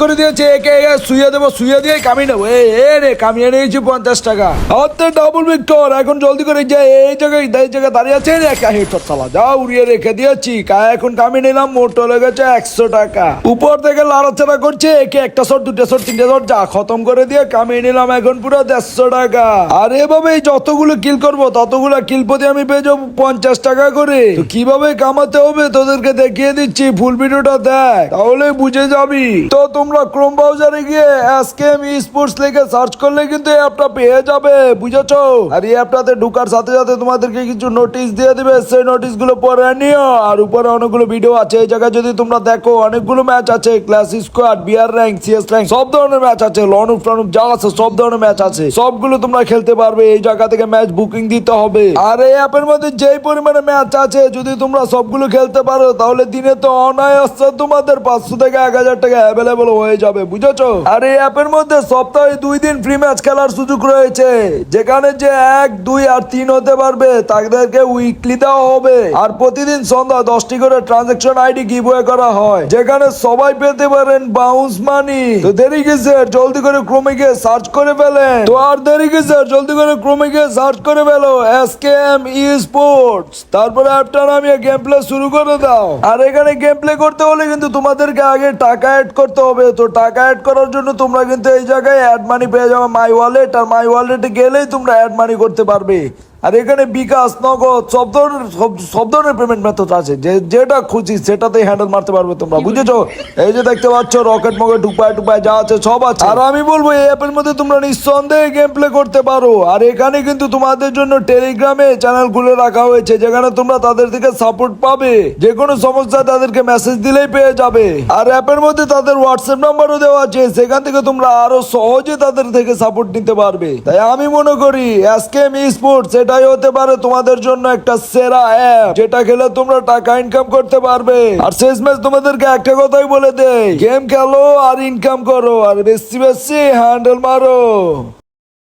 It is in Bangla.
করে দিয়েছে। একে একে শুয়ে দেবো শুয়ে দিয়ে কামিয়ে নেব। এ রে, কামিয়ে নিয়েছি পঞ্চাশ টাকা। এখন জলদি করে এই জায়গায় এই জায়গায় দাঁড়িয়ে আছে হেডশট চালা। যা উড়িয়ে রেখে দিয়েছি এখন কামিয়ে নিলাম, মোটো লেগেছে একশো টাকা। উপর থেকে লাড়াচাড়া করছে, একে একটা শট দুটো শট তিনটে শট যা খতম করে দিয়ে কামিয়ে নিলাম এখন পুরো দেড়শো টাকা। আর এভাবে যতগুলো কিল করব, ততগুলো কিল প্রতি আমি পেয়ে যাব পঞ্চাশ টাকা করে। কীভাবে কামাতে হবে, তোদেরকে দেখিয়ে দিচ্ছি ফুল ভিডিওটা দেখ। তাহলে বুঝে যাবি? তো তোমরা ক্রোম ব্রাউজারে গিয়ে এসকেএম স্পোর্টস লিখে সার্চ করলে কিন্তু এই অ্যাপটা পেয়ে যাবে, বুঝেছ? আর এই অ্যাপটাতে ঢুকার সাথে সাথে তোমাদেরকে কিছু নোটিশ দিয়ে দিবে, সেই নোটিশগুলো পড়ে নিও। আর উপরে অনেকগুলো ভিডিও আছে, এই জায়গায় যদি তোমরা দেখো, অনেকগুলো ম্যাচ আছে clash squad BR rank CS rank সব ধরনের ম্যাচ আছে লনুপ টনুপ যা আছে, সব ধরনের ম্যাচ আছে। সবগুলো তোমরা খেলতে পারবে, এই জায়গা থেকে ম্যাচ বুকিং দিতে হবে। আর এই অ্যাপের মধ্যে যেই পরিমাণে ম্যাচ আছে, যদি তোমরা সবগুলো খেলতে পারো, তাহলে দিনে তো অনায়াসে তোমাদের পাঁচশো থেকে এক হাজার টাকা অ্যাভেলেবল হয়ে যাবে, বুঝেছ? আর এই অ্যাপের মধ্যে সপ্তাহে দুই দিন ফ্রি ম্যাচ খেলার সুযোগ রয়েছে। যেখানে যে এক, দুই আর তিন হতে পারবে, তাদেরকে উইকলি দেওয়া হবে। আর প্রতিদিন সন্ধ্যা দশটি করে ট্রানজাকশন আইডি গিভওয়ে করা হয়, যেখানে সবাই পেতে পারেন বাউন্স মানি তো দেরি কিসে? জলদি করে ক্রমে গিয়ে সার্চ করে ফেলেন। তো আর দেরি কিসে? জলদি করে ক্রমে গিয়ে সার্চ করে ফেলো S K M E sports তারপরে অ্যাপটা নামিয়ে গেম প্লে শুরু করে দাও। আর এখানে গেম প্লে করতে হলে কিন্তু তোমাদেরকে আগে টাকা অ্যাড করতে হবে। তো টাকা অ্যাড করার জন্য তোমরা কিন্তু এই জায়গায় অ্যাড মানি পেয়ে যাবে মাই ওয়ালেট আর মাই ওয়ালেটে গেলেই তোমরা অ্যাড মানি করতে পারবে। আর এখানে বিকাশ নগদ সব ধরনের সব- ধরনের পেমেন্ট মেথড আছে। যে যেটা খুশি সেটাতেই হ্যান্ডেল মারতে পারবে তোমরা বুঝেছ? এই যে দেখতে পাচ্ছ রকেট মগে টুপায় টুপায় যা আছে সব আছে। আর আমি বলব এই অ্যাপের মধ্যে তোমরা নিঃসন্দেহে গেম প্লে করতে পারো। আর এখানে কিন্তু তোমাদের জন্য টেলিগ্রামে চ্যানেল খুলে রাখা হয়েছে যেখানে তোমরা তাদের থেকে সাপোর্ট পাবে। যে কোনো সমস্যা তাদেরকে মেসেজ দিলেই পেয়ে যাবে। আর অ্যাপের মধ্যে তাদের হোয়াটসঅ্যাপ নাম্বারও দেওয়া আছে সেখান থেকে তোমরা আরও সহজে তাদের থেকে সাপোর্ট নিতে পারবে। তাই আমি মনে করি এসকেএম স্পোর্টস এটাই হতে পারে তোমাদের জন্য একটা সেরা অ্যাপ যেটা খেলে তোমরা টাকা ইনকাম করতে পারবে। আর শেষ ম্যাচ তোমাদেরকে একটা কথাই বলে দেয় গেম খেলো আর ইনকাম করো, আর বেশি বেশি হ্যান্ডেল মারো।